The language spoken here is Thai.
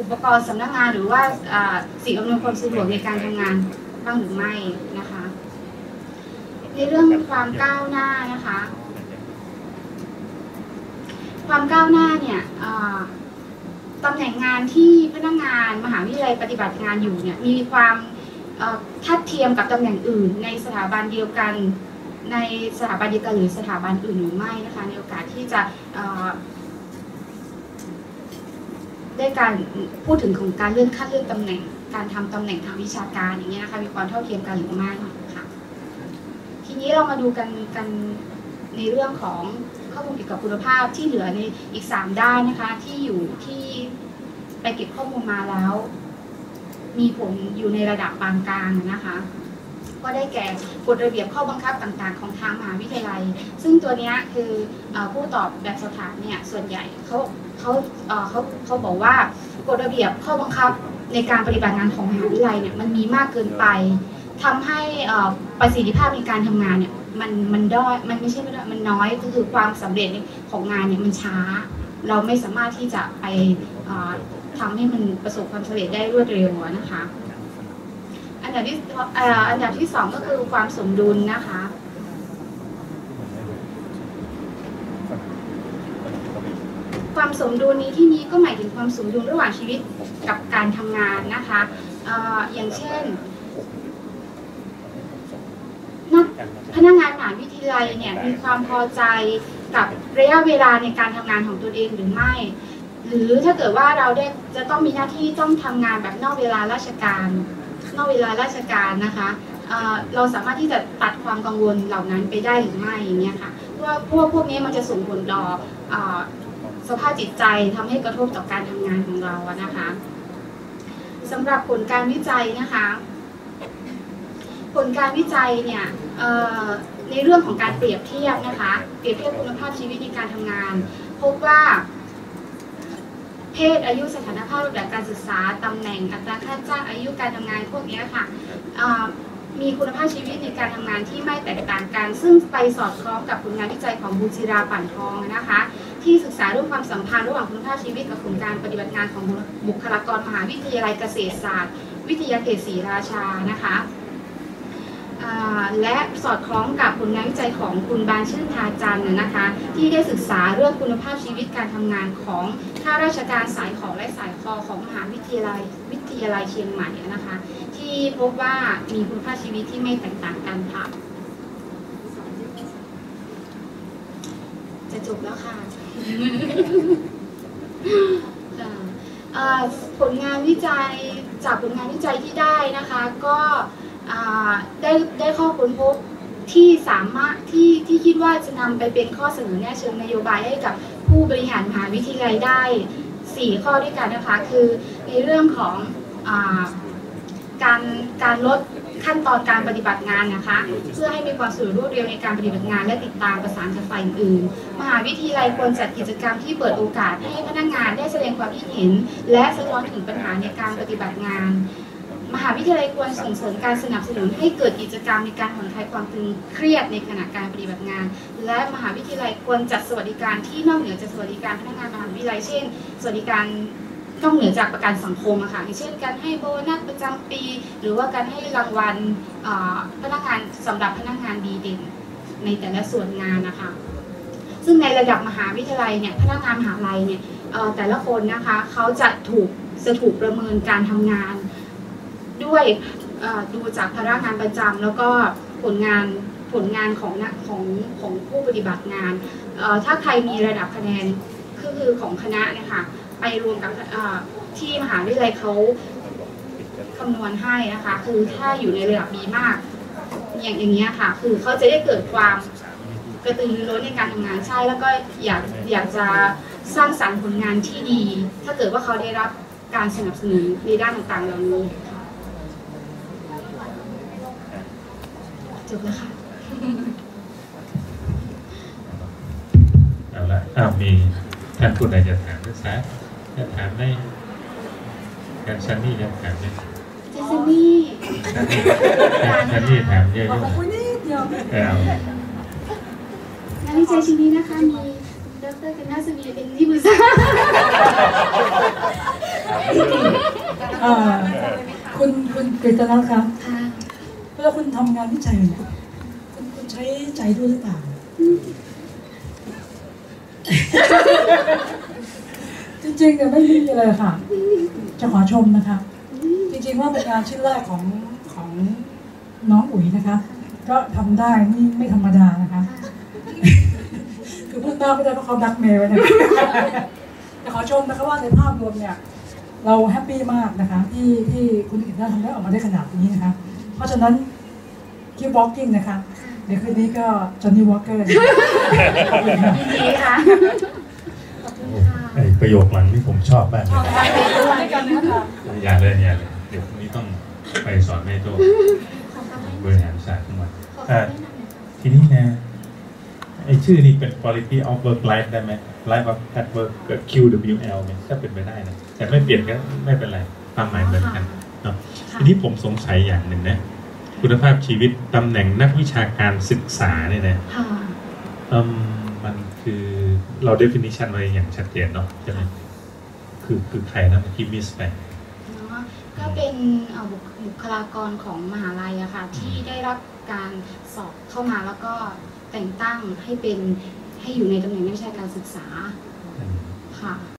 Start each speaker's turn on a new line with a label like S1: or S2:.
S1: อุปกรณ์สำนักงานหรือว่าสิ่งอำนวยความสะดวกในการทำงานบ้างหรือไม่นะคะ ในเรื่องความก้าวหน้านะคะ ความก้าวหน้าเนี่ยตำแหน่งงานที่พนักงานมหาวิทยาลัยปฏิบัติงานอยู่เนี่ยมีความทัดเทียมกับตำแหน่งอื่น ในสถาบันเดียวกัน ในสถาบันเดียวกันหรือสถาบันอื่นหรือไม่นะคะในโอกาสที่จะ ได้การพูดถึงของการเลื่อนขั้นเลื่อนตำแหน่ง การทำตำแหน่งทางวิชาการอย่างเงี้ยนะคะมีความเท่าเทียมกันหรือไม่ค่ะ ทีนี้เรามาดูกันกันในเรื่องของข้อมูลเกี่ยวกับคุณภาพที่เหลือในอีก 3 ด้านนะคะที่อยู่ที่ไปเก็บข้อมูลมาแล้ว มีผลอยู่ในระดับปานกลางนะคะ ก็ได้แก่กฎระเบียบข้อบังคับต่างๆ ของทางมหาวิทยาลัย ซึ่งตัวนี้คือผู้ตอบแบบสอบถามเนี่ยส่วนใหญ่เขา เขาเขาเขาบอกว่ากฎระเบียบข้อบังคับในการปฏิบัติงานของมหาวิทยาลัยเนี่ยมันมีมากเกินไปทำให้ประสิทธิภาพในการทำงานเนี่ยมันมันด้อยมันไม่ใช่ไม่ด้อยมันน้อยก็คือความสำเร็จของงานเนี่ยมันช้า เราไม่สามารถที่จะไปทำให้มันประสบความสำเร็จได้รวดเร็วนะคะ อันดับที่อันดับที่สองก็คือความสมดุลนะคะ ความสมดุลนี้ที่นี้ก็หมายถึงความสมดุลระหว่างชีวิตกับการทำงานนะคะออย่างเช่นพนักงานมหาวิทยาลัยเนี่ยมีความพอใจกับระยะเวลาในการทำงานของตัวเองหรือไม่ หรือถ้าเกิดว่าเราได้จะต้องมีหน้าที่ต้องทำงานแบบนอกเวลาราชการ นอกเวลาราชการนะคะเราสามารถที่จะตัดความกังวลเหล่านั้นไปได้หรือไม่อย่างเงี้ยค่ะเพราะว่าพวกพวกนี้มันจะส่งผลต่อ สภาพจิตใจทำให้กระทบต่อการทำงานของเราอะนะคะสำหรับผลการวิจัยนะคะ ผลการวิจัยเนี่ยในเรื่องของการเปรียบเทียบนะคะ เปรียบเทียบคุณภาพชีวิตในการทำงาน พบว่า เพศอายุสถานภาพรูปแบบการศึกษาตำแหน่งอัตราค่าจ้างอายุการทำงานพวกนี้ค่ะมีคุณภาพชีวิตในการทำงานที่ไม่แตกต่างกัน ซึ่งไปสอดคล้องกับผลงานวิจัยของบูจิราปั่นทองนะคะ ที่ศึกษาเรื่องความสัมพันธ์ระหว่างคุณภาพชีวิตกับผลการปฏิบัติงานของบุคลากรมหาวิทยาลัยเกษตรศาสตร์ วิทยาเขตศรีราชานะคะและสอดคล้องกับผลงานวิจัยของคุณบานชื่นทาจันนะคะ ที่ได้ศึกษาเรื่องคุณภาพชีวิตการทำงานของข้าราชการสายของและสายคอของมหาวิทยาลัยวิทยาลัยเชียงใหม่นะคะ ที่พบว่ามีคุณภาพชีวิตที่ไม่แตกต่างกันค่ะจะจบแล้วค่ะ ผลงานวิจัยจากผลงานวิจัยที่ได้นะคะ ก็ได้ได้ข้อค้นพบที่สามารถที่ที่คิดว่าจะนำไปเป็นข้อเสนอแนะเชิงนโยบายให้กับผู้บริหารมหาวิทยาลัยได้ 4 ข้อด้วยกันนะคะ คือในเรื่องของอการการลด ขั้นตอนการปฏิบัติงานนะคะ เพื่อให้มีความสะดวกรวดเร็วในการปฏิบัติงาน และติดตามประสานกับฝ่ายอื่น มหาวิทยาลัยควรจัดกิจกรรมที่เปิดโอกาสให้พนักงานได้แสดงความคิดเห็น และสะท้อนถึงปัญหาในการปฏิบัติงาน มหาวิทยาลัยควรส่งเสริมการสนับสนุนให้เกิดกิจกรรมในการผ่อนคลายความตึงเครียดในขณะการปฏิบัติงาน และมหาวิทยาลัยควรจัดสวัสดิการที่นอกเหนือจากสวัสดิการพนักงานมหาวิทยาลัยเช่น สวัสดิการ นอกเหนือจากประกันสังคมอะค่ะอย่างเช่นการให้โบนัสประจำปี หรือว่าการให้รางวัลพนักงานสำหรับพนักงานดีเด่น ในแต่ละส่วนงานนะคะ ซึ่งในระดับมหาวิทยาลัยเนี่ยพนักงานมหาลัยเนี่ยแต่ละคนนะคะเขาจะถูกจะถูกประเมินการทำงาน ด้วยดูจากพนักงานประจำแล้วก็ผลงานผลงานของของของผู้ปฏิบัติงาน ถ้าใครมีระดับคะแนนก็คือของคณะนี่ยค่ะ ไปรวมกับที่มหาวิทยาลัยเขาคำนวณให้นะคะ คือถ้าอยู่ในระดับดีมาก อย่างอย่างเงี้ยค่ะ คือเขาจะได้เกิดความกระตือรือร้นในการทำงานใช่แล้วก็อยากอยากจะสร้างสรรค์ผลงานที่ดี ถ้าเกิดว่าเขาได้รับการสนับสนุนในด้านต่างๆเหล่านี้จบแล้วค่ะ
S2: เอาละอ้าวมีท่านผู้ใดจะถามด้วยซ้ จะถามได้การซันนี่จะถามได้
S1: เจสันนี่
S2: ซันนี่ถามเยอะๆ
S3: ขอบคุณนิดเดียว
S2: เอา
S1: งานวิจัยชิ้นนี้นะคะมีดรกันนาสวีเป็นที่ปรึกษา
S3: อ่าคุณคุณกฤตนะคะ
S1: ค่ะ
S3: เวลาคุณทำงานวิจัยเนี่ยคุณคุณใช้ใจด้วยหรือเปล่า จริงๆเนี่ยไม่มีเลยค่ะ จะขอชมนะคะ จริงๆว่าเป็นงานชิ้นแรกของของน้องอุ๋ยนะคะ ก็ทำได้นี่ไม่ธรรมดานะคะ คือพูดมากไม่ได้เพราะเขาดักเมย์ไว้นะคะแต่ขอชมนะคะว่าในภาพรวมเนี่ยเราแฮปปี้มากนะคะที่ที่คุณกิตน่าทำได้ออกมาได้ขนาดนี้นะคะ เพราะฉะนั้นคิวบล็อกกิ้งนะคะเดี๋ยวคืนนี้ก็จอห์นนี่วอลเกอร์
S1: ดีค่ะ ขอบคุณค่ะ
S2: ไอ ประโยคหลังที่ผมชอบมากเลย
S3: ด้วยกันนะคะ
S2: อย่าเลยอย่าเลยเดี๋ยวพรุ่งนี้ต้องไปสอนแม่โจ้
S1: ขอบคุณค่ะ
S2: บริหารศาสตร์ทั้งหมด
S1: ขอคำแนะนำหน่อย
S2: ทีนี้นะไอชื่อนี้เป็น quality of work life ได้ไหม life of at work เกิด QWL เนี่ยถ้าเป็นไปได้นะ แต่ไม่เปลี่ยนก็ไม่เป็นไรความหมายเหมือนกันเนาะ
S1: ค่ะ
S2: ทีนี้ผมสงสัยอย่างหนึ่งนะ คุณภาพชีวิตตำแหน่งนักวิชาการศึกษาเนี่ยนะ
S1: ค่ะ
S2: อืมมันคือ เรา definition ไว้อย่างชัดเจนเนาะใช่ไหมคือคือใครนะเมื่อกี้มิสไป
S1: เนาะก็เป็นเอ่อบุคบุคลากรของมหาลัยอะค่ะที่ได้รับการสอบเข้ามาแล้วก็แต่งตั้งให้เป็นให้อยู่ในตำแหน่งนักวิชาการศึกษา
S2: อืม
S1: ค่ะ